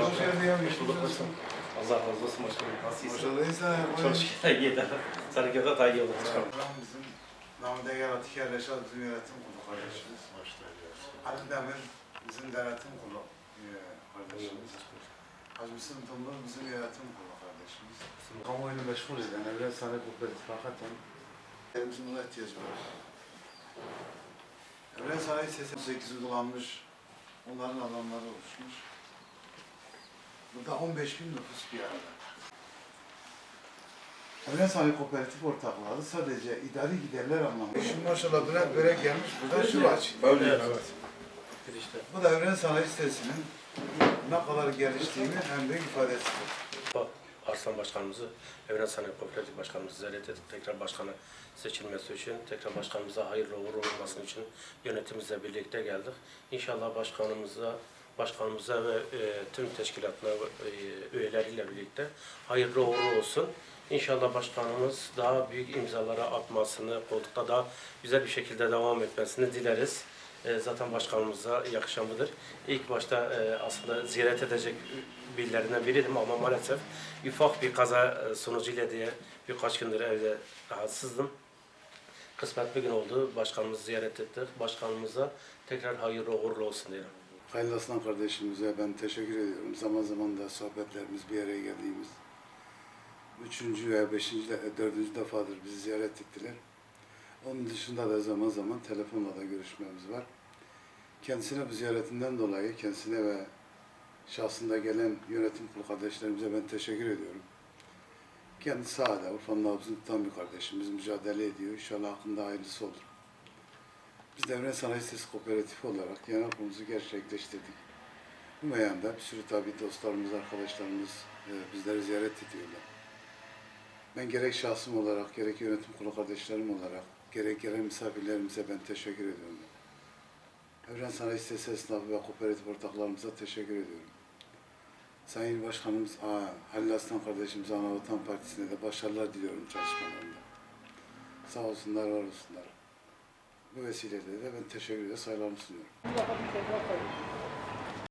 hoş geldin ya. Allah razı olsun başkanım. Nasılsın? Maşallah insan. Çok şükür iyi de. Sarıkada daha iyi olur. Bizim namıda yaratık yerleşen bizim yönetim kurulu kardeşimiz. Ali Demir bizim denetim kurulu kardeşimiz. Hacı Müslüm Tumlu bizim yönetim kurulu kardeşimiz. Kamuoyunu meşgul eden Evren Sahne Kooperatif hakikaten elimizin buna ihtiyacı var. Evren Sanayi Sesi 8 uygulanmış, onların alanları oluşmuş. Burada 15 bin nüfus bir arada. Evren Sanayi Kooperatif ortaklığı sadece idari giderler anlamında. Şimdi maşallah Bülent Börek gelmiş, burada şu aç. Evet. İşte. Bu da Evren Sanayi sitesinin ne kadar geliştiğini en büyük ifadesi. Arslan Başkanımızı, Evren Sanayi Kooperatif Başkanımızı ziyaret edip tekrar başkanı seçilmesi için, tekrar başkanımıza hayırlı uğurlu olması için yönetimimizle birlikte geldik. İnşallah başkanımıza, başkanımıza ve e, tüm teşkilatına e, üyeleriyle birlikte hayırlı uğurlu olsun. İnşallah başkanımız daha büyük imzalara atmasını, koltukta daha güzel bir şekilde devam etmesini dileriz. E, zaten başkanımıza yakışan budur. İlk başta e, aslında ziyaret edecek birilerinden biriydim ama maalesef ufak bir kaza e, sonucuyla diye birkaç gündür evde rahatsızdım. Kısmet bir gün oldu. Başkanımızı ziyaret ettik. Başkanımıza tekrar hayırlı uğurlu olsun diyelim. Hayırlı Aslan kardeşimize ben teşekkür ediyorum. Zaman zaman da sohbetlerimiz bir araya geldiğimiz üçüncü veya beşinci, de- dördüncü defadır bizi ziyaret ettiler. Onun dışında da zaman zaman telefonla da görüşmemiz var. Kendisine bu ziyaretinden dolayı kendisine ve şahsında gelen yönetim kurulu kardeşlerimize ben teşekkür ediyorum. Kendisi hala Urfa'nın nabzını tutan bir kardeşimiz mücadele ediyor. İnşallah hakkında hayırlısı olur. Biz Devre Sanayi Sitesi Kooperatifi olarak genel kurulumuzu gerçekleştirdik. Bu meyanda bir sürü tabi dostlarımız, arkadaşlarımız e, bizleri ziyaret ediyorlar. Ben gerek şahsım olarak, gerek yönetim kurulu kardeşlerim olarak, gerek gelen misafirlerimize ben teşekkür ediyorum. Evren Sanayi Sitesi esnafı ve kooperatif ortaklarımıza teşekkür ediyorum. Sayın Başkanımız aa, Halil Aslan kardeşimiz Anavatan Partisi'ne de başarılar diliyorum çalışmalarında. Sağ olsunlar, var olsunlar. Bu vesileyle de ben teşekkür ederim, saygılarımı sunuyorum.